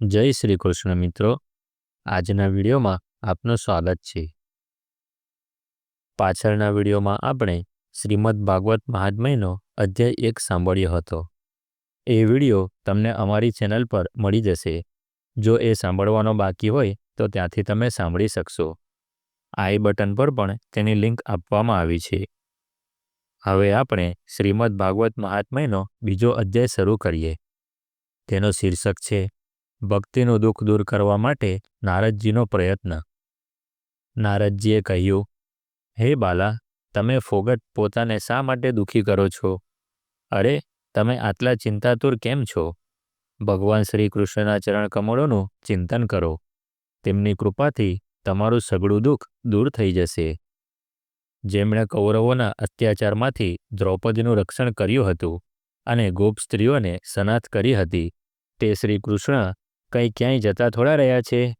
જય શ્રી કૃષ્ણ મિત્રો. આજના વિડીયોમાં આપનું સ્વાગત છે. પાછળના વિડીયોમાં આપણે શ્રીમદ ભાગવત મહાત્મયનો અધ્યાય એક સાંભળ્યો હતો. એ વીડિયો તમને અમારી ચેનલ પર મળી જશે. જો એ સાંભળવાનો બાકી હોય તો ત્યાંથી તમે સાંભળી શકશો. આઈ બટન પર પણ તેની લિંક આપવામાં આવી છે. હવે આપણે શ્રીમદ ભાગવત મહાત્મયનો બીજો અધ્યાય શરૂ કરીએ. તેનો શીર્ષક છે ભક્તિનું દુઃખ દૂર કરવા માટે નારદજીનો પ્રયત્ન. નારદજીએ કહ્યું, હે બાલા, તમે ફોગટ પોતાને શા માટે દુઃખી કરો છો? અરે, તમે આટલા ચિંતાતુર કેમ છો? ભગવાન શ્રી કૃષ્ણના ચરણ કમળોનું ચિંતન કરો. તેમની કૃપાથી તમારું સગળું દુઃખ દૂર થઈ જશે. જેમણે કૌરવોના અત્યાચારમાંથી દ્રૌપદીનું રક્ષણ કર્યું હતું અને ગોપ સ્ત્રીઓને સનાથ કરી હતી, તે શ્રી કૃષ્ણ કંઈ ક્યાંય જતા થોડા રહ્યા છે?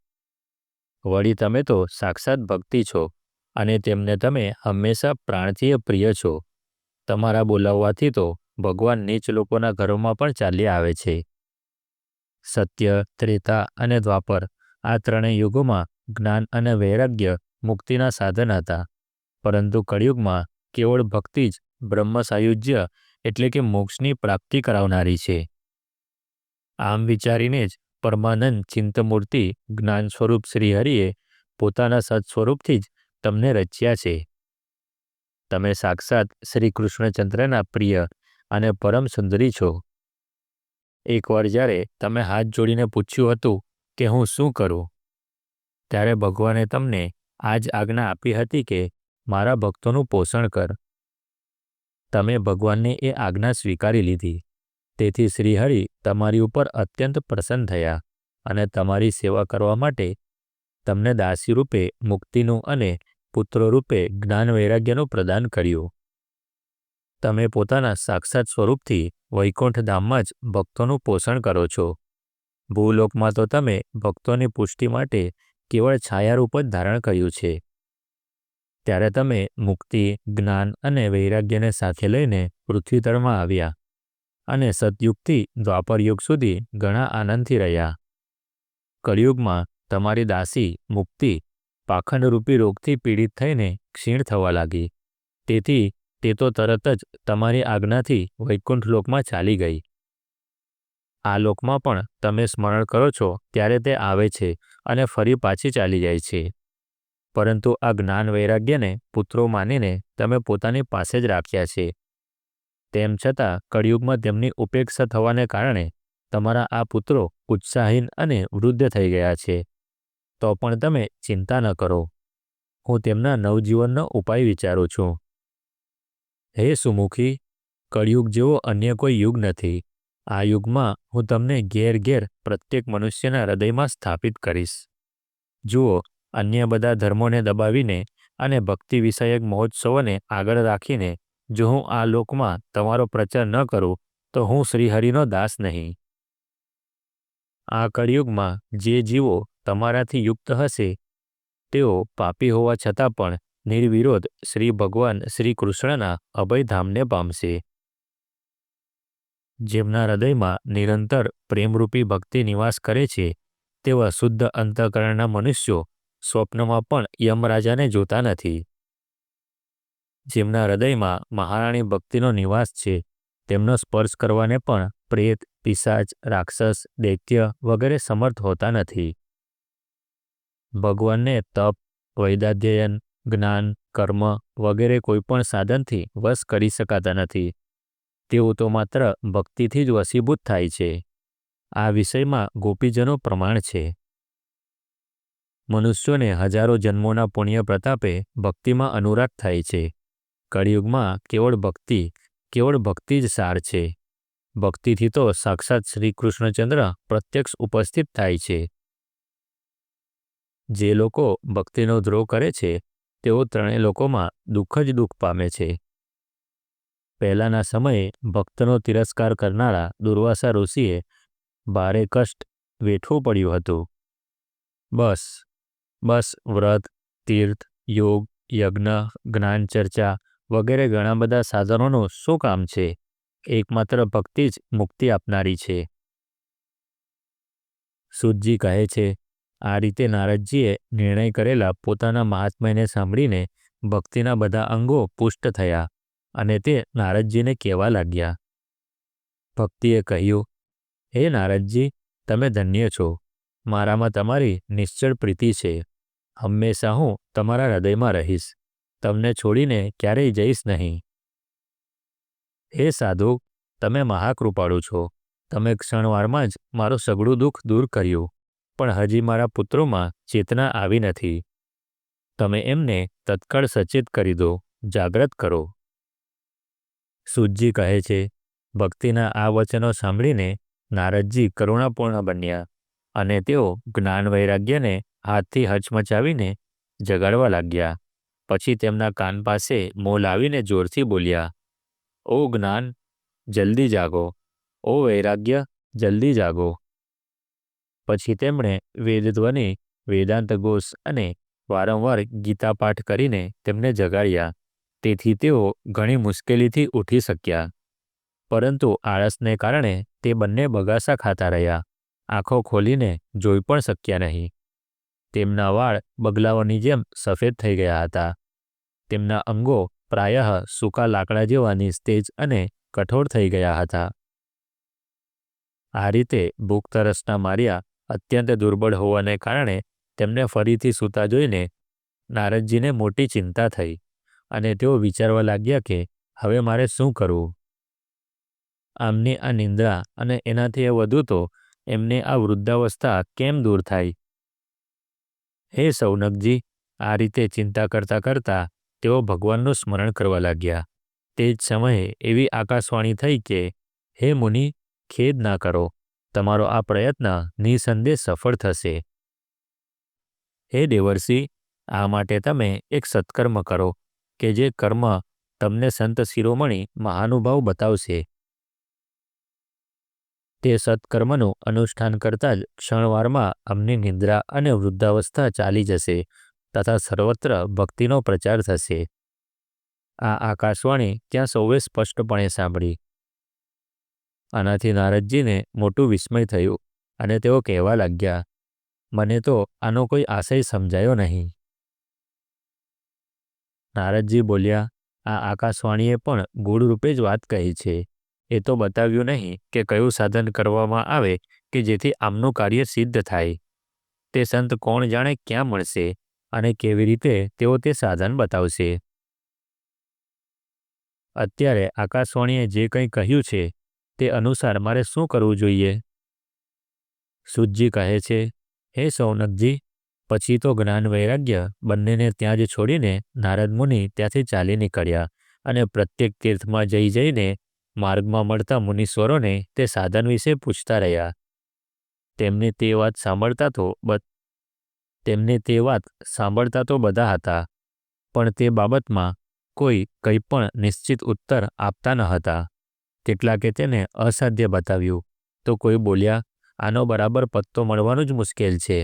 વળી તમે તો સાક્ષાત ભક્તિ છો અને તેમને તમે હંમેશા પ્રાણથી પ્રિય છો. તમારા બોલાવવાથી તો ભગવાન નીચ લોકોના ઘરોમાં પણ ચાલી આવે છે. સત્ય, ત્રેતા અને દ્વાપર આ ત્રણેય યુગોમાં જ્ઞાન અને વૈરાગ્ય મુક્તિના સાધન હતા. પરંતુ કળિયુગમાં કેવળ ભક્તિ જ બ્રહ્મ સાયુજ્ય એટલે કે મોક્ષની પ્રાપ્તિ કરાવનારી છે. આમ વિચારીને જ પરમાનંદ ચિંતમૂર્તિ જ્ઞાન સ્વરૂપ શ્રીહરિએ પોતાના સત સ્વરૂપથી જ તમને રચ્યા છે. તમે સાક્ષાત શ્રી કૃષ્ણચંદ્રના પ્રિય અને પરમ સુંદરી છો. એકવાર જ્યારે તમે હાથ જોડીને પૂછ્યું હતું કે હું શું કરું, ત્યારે ભગવાને તમને આ જ આજ્ઞા આપી હતી કે મારા ભક્તોનું પોષણ કર. તમે ભગવાનને એ આજ્ઞા સ્વીકારી લીધી. તેથી શ્રીહરિ તમારી ઉપર અત્યંત પ્રસન્ન થયા અને તમારી સેવા કરવા માટે તમને દાસી રૂપે મુક્તિનું અને પુત્રો રૂપે જ્ઞાન વૈરાગ્યનું પ્રદાન કર્યું. તમે પોતાના સાક્ષાત સ્વરૂપથી વૈકુંઠ ધામમાં જ ભક્તોનું પોષણ કરો છો. ભૂલોકમાં તો તમે ભક્તોની પુષ્ટિ માટે કેવળ છાયારૂપ જ ધારણ કર્યું છે. ત્યારે તમે મુક્તિ, જ્ઞાન અને વૈરાગ્યને સાથે લઈને પૃથ્વીતળમાં આવ્યા. અને સતયુગથી દ્વાપરયુગ સુધી ઘણા આનંદથી રહ્યા. કળિયુગમાં તમારી દાસી મુક્તિ પાખંડરૂપી રોગથી પીડિત થઈને ક્ષીણ થવા લાગી. તેથી તે તો તરત જ તમારી આજ્ઞાથી વૈકુંઠ લોકમાં ચાલી ગઈ. આ લોકમાં પણ તમે સ્મરણ કરો છો ત્યારે તે આવે છે અને ફરી પાછી ચાલી જાય છે. પરંતુ આ જ્ઞાન વૈરાગ્યને પુત્રો માનીને તમે પોતાની પાસે જ રાખ્યા છે. તેમ છતાં, કળિયુગમાં તેમની ઉપેક્ષા થવાને કારણે, તમારા આ પુત્રો ઉત્સાહીન અને વૃદ્ધ થઈ ગયા છે. તો પણ તમે ચિંતા ન કરો. હું તેમના નવજીવનનો ઉપાય વિચારું છું. હે સુમુખી, કળિયુગ જેવો અન્ય કોઈ યુગ નથી. આ યુગમાં હું તમને ઘેર ઘેર પ્રત્યેક મનુષ્યના હૃદયમાં સ્થાપિત કરીશ. જુઓ, અન્ય બધા ધર્મોને દબાવીને અને ભક્તિ વિષયક મહોત્સવોને આગળ રાખીને જો હું આ લોકમાં તમારો પ્રચાર ન કરું, તો હું શ્રીહરિનો દાસ નહીં. આ કળિયુગમાં જે જીવો તમારાથી યુક્ત હશે, તેઓ પાપી હોવા છતાં પણ નિર્વિરોધ શ્રી ભગવાન શ્રી કૃષ્ણના અભયધામને પામશે. જેમના હૃદયમાં નિરંતર પ્રેમરૂપી ભક્તિ નિવાસ કરે છે, તેવા શુદ્ધ અંતઃકરણના મનુષ્યો સ્વપ્નમાં પણ યમરાજાને જોતા નથી. જેમના હૃદયમાં મહારાણી ભક્તિનો નિવાસ છે, તેમનો સ્પર્શ કરવાને પણ પ્રેત, પિશાચ, રાક્ષસ, દૈત્ય વગેરે સમર્થ હોતા નથી. ભગવાનને તપ, વૈદાધ્યયન, જ્ઞાન, કર્મ વગેરે કોઈપણ સાધનથી વશ કરી શકાતા નથી. તેઓ તો માત્ર ભક્તિથી જ વસીભૂત થાય છે. આ વિષયમાં ગોપીજનો પ્રમાણ છે. મનુષ્યોને હજારો જન્મોના પુણ્ય પ્રતાપે ભક્તિમાં અનુરાગ થાય છે. કળિયુગમાં કેવળ ભક્તિ કેવળ ભક્તિ જ સાર છે. ભક્તિથી તો સાક્ષાત શ્રી કૃષ્ણચંદ્ર પ્રત્યક્ષ ઉપસ્થિત થાય છે. જે લોકો ભક્તિનો ધ્રોહ કરે છે, તેઓ ત્રણેય લોકોમાં દુઃખ જ દુઃખ પામે છે. પહેલાના સમયે ભક્તનો તિરસ્કાર કરનારા દુર્વાસા ઋષિએ ભારે કષ્ટ વેઠવું પડ્યું હતું. બસ બસ, વ્રત, તીર્થ, યોગ, યજ્ઞ જ્ઞાન ચર્ચા વગેરે ઘણા બધા સાધનોનું શું કામ છે? એકમાત્ર ભક્તિ જ મુક્તિ આપનારી છે. સુતજી કહે છે, આ રીતે નારદજીએ નિર્ણય કરેલા પોતાના મહાત્મ્યને સાંભળીને ભક્તિના બધા અંગો પુષ્ટ થયા અને તે નારદજીને કહેવા લાગ્યા. ભક્તિએ કહ્યું, હે નારદજી, તમે ધન્ય છો. મારામાં તમારી નિશ્ચળ પ્રીતિ છે. હંમેશા હું તમારા હૃદયમાં રહીશ. તમને છોડીને ક્યારેય જઈશ નહીં. હે સાધુ, તમે મહાકૃપાળુ છો. તમે ક્ષણવારમાં જ મારું સગડું દુઃખ દૂર કર્યું, પણ હજી મારા પુત્રોમાં ચેતના આવી નથી. તમે એમને તત્કાળ સચેત કરી દો, જાગ્રત કરો. સુજી કહે છે, ભક્તિના આ વચનો સાંભળીને નારદજી કરુણાપૂર્ણ બન્યા અને તેઓ જ્ઞાન વૈરાગ્યને હાથથી હચમચાવીને જગાડવા લાગ્યા. પછી તેમના કાન પાસે મો લાવીને જોરથી બોલ્યા, ઓ જ્ઞાન, જલ્દી જાગો. ઓ વૈરાગ્ય, જલ્દી જાગો. પછી તેમણે વેદધ્વનિ, વેદાંત ઘોષ અને વારંવાર ગીતા પાઠ કરીને તેમને જગાડ્યા. તેથી તેઓ ઘણી મુશ્કેલીથી ઉઠી શક્યા. પરંતુ આળસને કારણે તે બંને બગાસા ખાતા રહ્યા. આંખો ખોલીને જોઈ પણ શક્યા નહીં. તેમના વાળ બગલાઓની જેમ સફેદ થઈ ગયા હતા. તેમના અંગો પ્રાયઃ સૂકા લાકડા જેવા નિસ્તેજ અને કઠોર થઈ ગયા હતા. આ રીતે ભૂખ તરસના માર્યા અત્યંત દુર્બળ હોવાને કારણે તેમને ફરીથી સૂતા જોઈને નારદજીને મોટી ચિંતા થઈ અને તેઓ વિચારવા લાગ્યા કે, હવે મારે શું કરવું? આમની આ નિંદ્રા અને એનાથી વધુ તો એમને આ વૃદ્ધાવસ્થા કેમ દૂર થાય? હે સૌનકજી, આ રીતે ચિંતા કરતા કરતા તેઓ ભગવાનનું સ્મરણ કરવા લાગ્યા. તે જ સમયે એવી આકાશવાણી થઈ કે, હે મુનિ, ખેદ ના કરો. તમારો આ પ્રયત્ન નિસંદેહ સફળ થશે. હે દેવર્ષિ, આ માટે તમે એક સત્કર્મ કરો, કે જે કર્મ તમને સંત શિરોમણી મહાનુભાવ બતાવશે. તે સત્કર્મનું અનુષ્ઠાન કરતા જ ક્ષણવારમાં અમની નિદ્રા અને વૃદ્ધાવસ્થા ચાલી જશે તથા સર્વત્ર ભક્તિનો પ્રચાર થશે. આ આકાશવાણી ત્યાં સૌએ સ્પષ્ટપણે સાંભળી. આનાથી નારદજીને મોટું વિસ્મય થયું અને તેઓ કહેવા લાગ્યા, મને તો આનો કોઈ આશય સમજાયો નહીં. નારદજી બોલ્યા, આ આકાશવાણીએ પણ રૂપે જ વાત કહી છે. એ તો બતાવ્યું નહીં કે કયું સાધન કરવામાં આવે કે જેથી આમનું કાર્ય સિદ્ધ થાય. તે સંત કોણ જાણે ક્યાં મળશે અને કેવી રીતે તેઓ તે સાધન બતાવશે. અત્યારે આકાશવાણીએ જે કંઈ કહ્યું છે તે અનુસાર મારે શું કરવું જોઈએ? સુજી કહે છે, હે સૌનકજી, પછી તો જ્ઞાન વૈરાગ્ય બંનેને ત્યાં જ છોડીને નારદ મુનિ ત્યાંથી ચાલી નીકળ્યા અને પ્રત્યેક તીર્થમાં જઈ જઈને માર્ગમાં મળતા મુનીશ્વરોને તે સાધન વિશે પૂછતા રહ્યા. તેમને તે વાત સાંભળતા તો તેમને તે વાત સાંભળતા તો બધા હતા, પણ તે બાબતમાં કોઈ કંઈ પણ નિશ્ચિત ઉત્તર આપતા ન હતા. કેટલાકે તેને અસાધ્ય બતાવ્યું, તો કોઈ બોલ્યા, આનો બરાબર પત્તો મળવાનું જ મુશ્કેલ છે.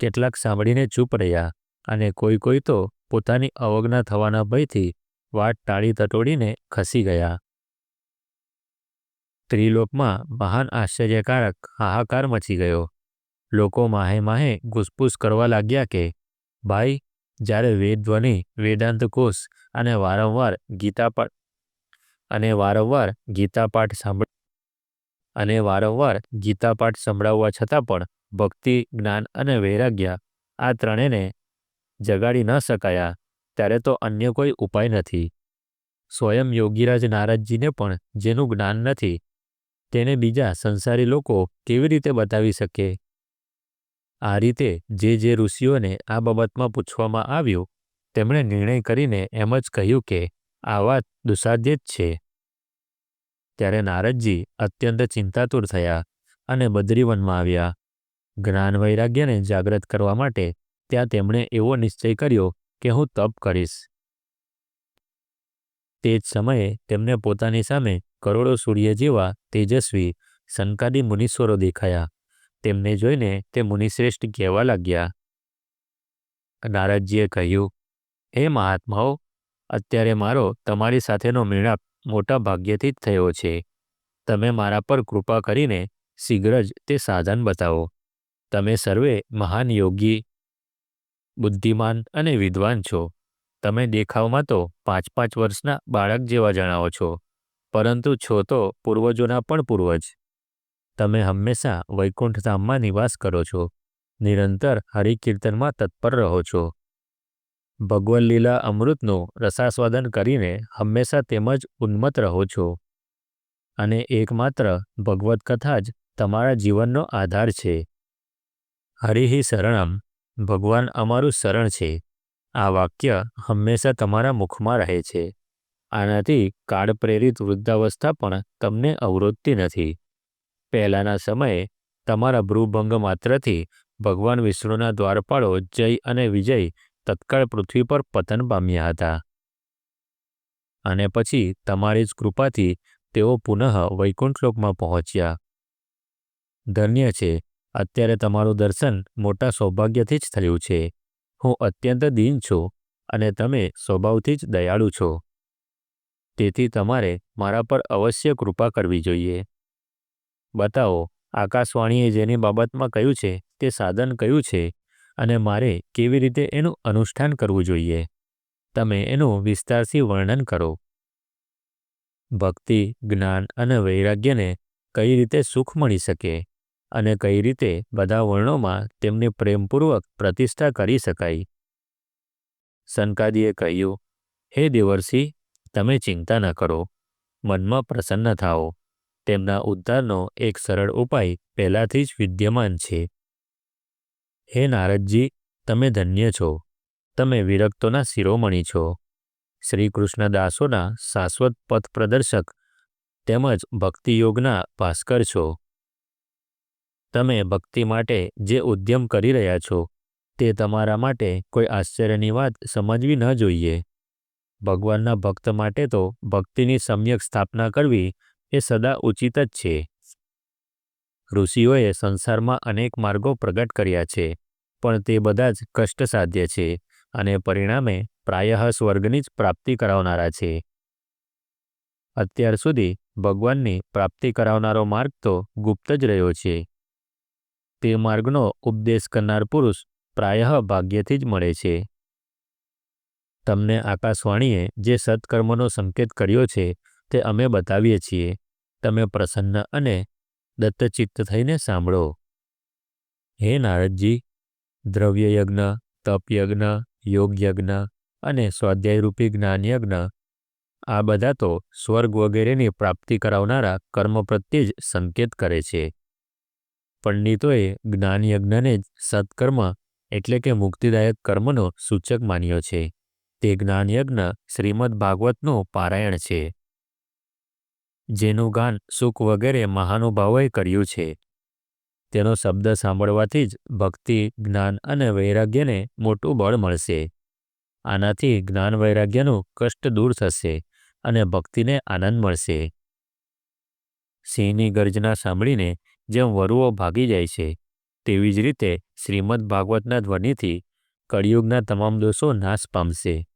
કેટલાક સાંભળીને ચૂપ રહ્યા અને કોઈ કોઈ તો પોતાની અવજ્ઞા થવાના ભયથી વાટ ટાળી તટોડીને ખસી ગયા. ત્રિલોકમાં મહાન આશ્ચર્યકારક હાહાકાર મચી ગયો. લોકો માહે માહે ઘૂસપૂસ કરવા લાગ્યા કે, ભાઈ, જ્યારે વેદધ્વનિ વેદાંત કોષ અને વારંવાર ગીતાપાઠ અને વારંવાર ગીતાપાઠ સાંભળ અને વારંવાર ગીતાપાઠ સંભળાવવા છતાં પણ ભક્તિ, જ્ઞાન અને વૈરાગ્ય આ ત્રણેને જગાડી ન શકાયા, ત્યારે તો અન્ય કોઈ ઉપાય નથી. સ્વયં યોગીરાજ નારદજીને પણ જેનું જ્ઞાન નથી તેને બીજા સંસારી લોકો કેવી રીતે બતાવી શકે? આ રીતે જે જે ઋષિઓને આ બાબતમાં પૂછવામાં આવ્યું, તેમણે નિર્ણય કરીને એમ જ કહ્યું કે આ વાત દુસાધ્ય જ છે. ત્યારે નારદજી અત્યંત ચિંતાતુર થયા અને બદ્રીવનમાં આવ્યા. જ્ઞાન વૈરાગ્યને જાગૃત કરવા માટે ત્યાં તેમણે એવો નિશ્ચય કર્યો કે હું તપ કરીશ. તે જ સમયે તેમને પોતાની સામે કરોડો સૂર્ય જેવા તેજસ્વી શંકાદી મુનીશ્વરો દેખાયા. તેમને જોઈને તે મુનિશ્રેષ્ઠ કહેવા લાગ્યા. નારદજીએ કહ્યું, હે મહાત્માઓ, અત્યારે મારો તમારી સાથેનો મેળાપ મોટા ભાગ્યથી જ થયો છે. તમે મારા પર કૃપા કરીને શીઘ્ર જ તે સાધન બતાવો. તમે સર્વે મહાન યોગી, બુદ્ધિમાન અને વિદ્વાન છો. તમે દેખાવમાં તો પાંચ પાંચ વર્ષના બાળક જેવા જણાવો છો. પરંતુ છો તો પૂર્વજોના પણ પૂર્વજ. તમે હંમેશા વૈકુંઠધામમાં નિવાસ કરો છો. નિરંતર હરિકીર્તનમાં તત્પર રહો છો. ભગવન લીલા અમૃતનું રસાસ્વાદન કરીને હંમેશા તેમજ ઉન્મત્ત રહો છો. અને એકમાત્ર ભગવત કથા જ તમારા જીવનનો આધાર છે. હરિહિ શરણમ, ભગવાન અમારું શરણ છે. આ વાક્ય હંમેશા તમારા મુખમાં રહે છે. આનાથી કાળ પ્રેરિત વૃદ્ધાવસ્થા પણ તમને અવરોધતી નથી. પહેલાના સમયે તમારા ભ્રૂભંગ માત્રથી ભગવાન વિષ્ણુના દ્વારપાળો જય અને વિજય તત્કાળ પૃથ્વી પર પતન પામ્યા હતા. અને પછી તમારી જ કૃપાથી તેઓ પુનઃ વૈકુંઠલોકમાં પહોંચ્યા. ધન્ય છે, અત્યારે તમારું દર્શન મોટા સૌભાગ્યથી જ થયું છે. હું અત્યંત દીન છું અને તમે સ્વભાવથી જ દયાળુ છો. તેથી તમારે મારા પર અવશ્ય કૃપા કરવી જોઈએ. બતાવો, આકાશવાણીએ જેની બાબતમાં કહ્યું છે, તે સાધન કયું છે? અને મારે કેવી રીતે એનું અનુષ્ઠાન કરવું જોઈએ? તમે એનું વિસ્તારથી વર્ણન કરો. ભક્તિ, જ્ઞાન અને વૈરાગ્યને કઈ રીતે સુખ મળી શકે? અને કઈ રીતે બધા વર્ણોમાં તેમની પ્રેમપૂર્વક પ્રતિષ્ઠા કરી શકાય? સનકાદીએ કહ્યું, હે દેવર્ષિ તમે ચિંતા ન કરો. મનમાં પ્રસન્ન થાઓ. તેમના ઉદ્ધારનો એક સરળ ઉપાય પહેલાથી જ વિદ્યમાન છે. હે નારદજી, તમે ધન્ય છો. તમે વિરક્તોના શિરોમણી છો. શ્રી કૃષ્ણ દાસોના શાશ્વત પથ પ્રદર્શક તેમજ ભક્તિયોગના ભાસ્કર છો. તમે ભક્તિ માટે જે ઉદ્યમ કરી રહ્યા છો તે તમારા માટે કોઈ આશ્ચર્યની વાત સમજવી ન જોઈએ. ભગવાનના ભક્ત માટે તો ભક્તિની સમ્યક સ્થાપના કરવી એ સદા ઉચિત જ છે. ઋષિઓએ સંસારમાં અનેક માર્ગો પ્રગટ કર્યા છે, પણ તે બધા જ કષ્ટ સાધ્ય છે અને પરિણામે પ્રાયઃ સ્વર્ગની જ પ્રાપ્તિ કરાવનારા છે. અત્યાર સુધી ભગવાનની પ્રાપ્તિ કરાવનારો માર્ગ તો ગુપ્ત જ રહ્યો છે. તે માર્ગનો ઉપદેશ કરનાર પુરુષ પ્રાયઃ ભાગ્યથી જ મળે છે. તમને આકાશવાણીએ જે સત્કર્મનો સંકેત કર્યો છે તે અમે બતાવીએ છીએ. તમે પ્રસન્ન અને દત્તચિત્ત થઈને સાંભળો. હે નારદજી દ્રવ્ય યજ્ઞ યોગયજ્ઞ યજ્ઞ અને સ્વાધ્યાયરૂપી જ્ઞાન યજ્ઞ આ બધા તો સ્વર્ગ વગેરેની પ્રાપ્તિ કરાવનારા કર્મ પ્રત્યે જ સંકેત કરે છે. પંડિતોએ જ્ઞાનયજ્ઞને જ સત્કર્મ એટલે કે મુક્તિદાયક કર્મનો સૂચક માન્યો છે. તે જ્ઞાનયજ્ઞ શ્રીમદ્ ભાગવતનું પારાયણ છે. જેનું ગાન સુખ વગેરે મહાનુભાવોએ કર્યું છે. તેનો શબ્દ સાંભળવાથી જ ભક્તિ, જ્ઞાન અને વૈરાગ્યને મોટું બળ મળશે. આનાથી જ્ઞાન વૈરાગ્યનું કષ્ટ દૂર થશે અને ભક્તિને આનંદ મળશે. સિંહની ગર્જના સાંભળીને જેમ વરુઓ ભાગી જાય છે, તેવી જ રીતે શ્રીમદ ભાગવતના ધ્વનિથી કળિયુગના તમામ દોષો નાશ પામશે.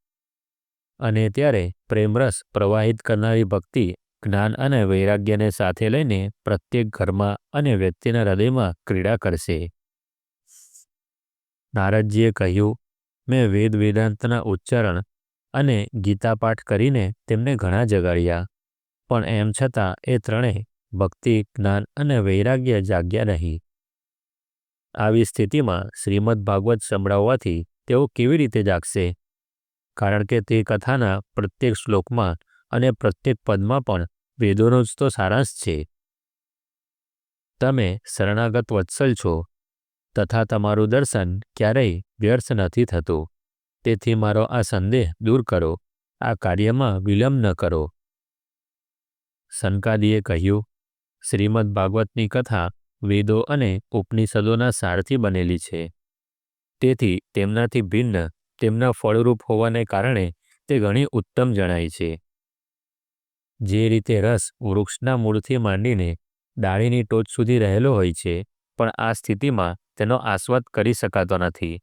અને ત્યારે પ્રેમરસ પ્રવાહિત કરનારી ભક્તિ જ્ઞાન અને વૈરાગ્યને સાથે લઈને પ્રત્યેક ઘરમાં અને વ્યક્તિના હૃદયમાં ક્રીડા કરશે. નારદજીએ કહ્યું, મેં વેદ વેદાંતના ઉચ્ચારણ અને ગીતાપાઠ કરીને તેમને ઘણા જગાડ્યા, પણ એમ છતાં એ ત્રણેય ભક્તિ, જ્ઞાન અને વૈરાગ્ય જાગ્યા નહીં. આવી સ્થિતિમાં શ્રીમદ ભાગવત સંભળાવવાથી તેઓ કેવી રીતે જાગશે? કારણ કે તે કથાના પ્રત્યેક શ્લોકમાં અને પ્રત્યેક પદમાં પણ વેદોનો જ તો સારાંશ છે. તમે શરણાગત વત્સલ છો. તથા તમારું દર્શન ક્યારેય વ્યર્થ નથી થતું. તેથી મારો આ સંદેહ દૂર કરો. આ કાર્યમાં વિલંબ ન કરો. સનકાદીએ કહ્યું, શ્રીમદ ભાગવતની કથા વેદો અને ઉપનિષદોના સારથી બનેલી છે. તેથી તેમનાથી ભિન્ન તેમના ફળરૂપ હોવાને કારણે તે ઘણી ઉત્તમ જણાય છે. જે રીતે રસ વૃક્ષના મૂળથી માંડીને ડાળીની ટોચ સુધી રહેલો હોય છે, પણ આ સ્થિતિમાં તેનો આસ્વાદ કરી શકાતો નથી.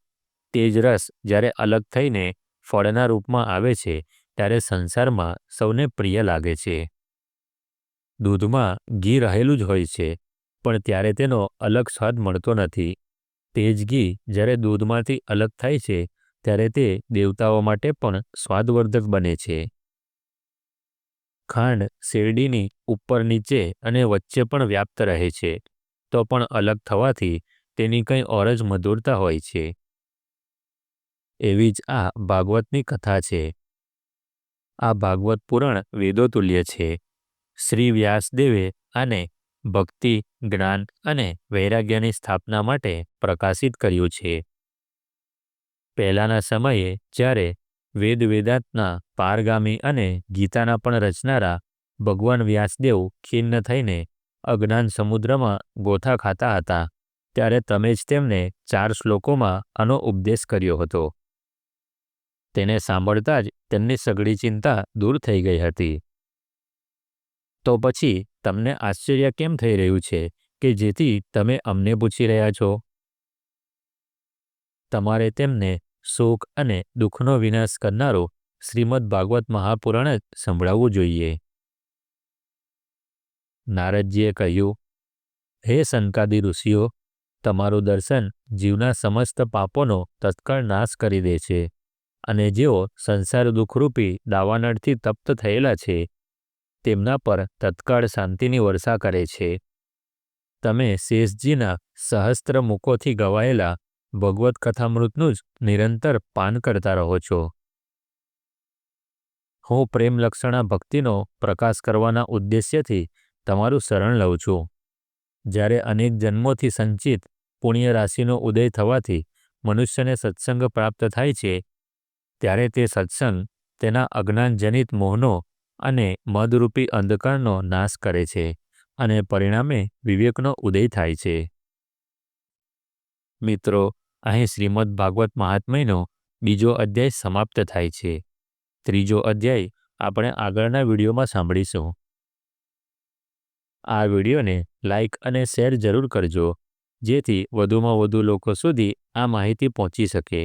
તે જ રસ જ્યારે અલગ થઈને ફળના રૂપમાં આવે છે, ત્યારે સંસારમાં સૌને પ્રિય લાગે છે. દૂધમાં ઘી રહેલું જ હોય છે, પણ ત્યારે તેનો અલગ સ્વાદ મળતો નથી. તે જ ઘી જ્યારે દૂધમાંથી અલગ થાય છે ત્યારે તે દેવતાઓ માટે પણ સ્વાદવર્ધક બને છે. ખાંડ શેરડીની ઉપર નીચે અને વચ્ચે પણ વ્યાપ્ત રહે છે, તો પણ અલગ થવાથી તેની કંઈ ઓર જ મધુરતા હોય છે. એવી જ આ ભાગવતની કથા છે. આ ભાગવત પુરાણ વેદોતુલ્ય છે. શ્રી વ્યાસદેવે આને ભક્તિ, જ્ઞાન અને વૈરાગ્યની સ્થાપના માટે પ્રકાશિત કર્યું છે. પહેલાના સમયે જ્યારે વેદ વેદાંતના પારગામી અને ગીતાના પણ રચનારા ભગવાન વ્યાસદેવ ખિન્ન થઈને અજ્ઞાન સમુદ્રમાં ગોથા ખાતા હતા, ત્યારે તમે જ તેમને ચાર શ્લોકોમાં આનો ઉપદેશ કર્યો હતો. તેને સાંભળતા જ તેમની સઘળી ચિંતા દૂર થઈ ગઈ હતી. તો પછી તમને આશ્ચર્ય કેમ થઈ રહ્યું છે કે જેથી તમે અમને પૂછી રહ્યા છો? તમારે તેમને શોક અને દુઃખનો વિનાશ કરનારો શ્રીમદ ભાગવત મહાપુરાણ જ સંભળાવવું જોઈએ. નારદજીએ કહ્યું, હે સંકાદી ઋષિઓ, તમારું દર્શન જીવના સમસ્ત પાપોનો તત્કાળ નાશ કરી દે છે અને જેઓ સંસાર દુઃખરૂપી દાવાનળથી તપ્ત થયેલા છે, તેમના પર તત્કાળ શાંતિની વર્ષા કરે છે. તમે શેષજીના સહસ્ત્ર મુખોથી ગવાયેલા ભગવત કથામૃતનું જ નિરંતર પાન કરતા રહો છો. હું પ્રેમલક્ષણા ભક્તિનો પ્રકાશ કરવાના ઉદ્દેશ્યથી તમારું શરણ લઉં છું. જ્યારે અનેક જન્મોથી સંચિત પુણ્ય રાશિનો ઉદય થવાથી મનુષ્યને સત્સંગ પ્રાપ્ત થાય છે, ત્યારે તે સત્સંગ તેના અજ્ઞાનજનિત મોહનો અને મદરૂપી અંધકારનો નાશ કરે છે અને પરિણામે વિવેકનો ઉદય થાય છે. મિત્રો અહીં શ્રીમદ ભાગવત મહાત્મયનો બીજો અધ્યાય સમાપ્ત થાય છે. ત્રીજો અધ્યાય આપણે આગળના વિડીયોમાં સાંભળીશું. આ વિડીયોને લાઇક અને શેર જરૂર કરજો, જેથી વધુમાં વધુ લોકો સુધી આ માહિતી પહોંચી શકે.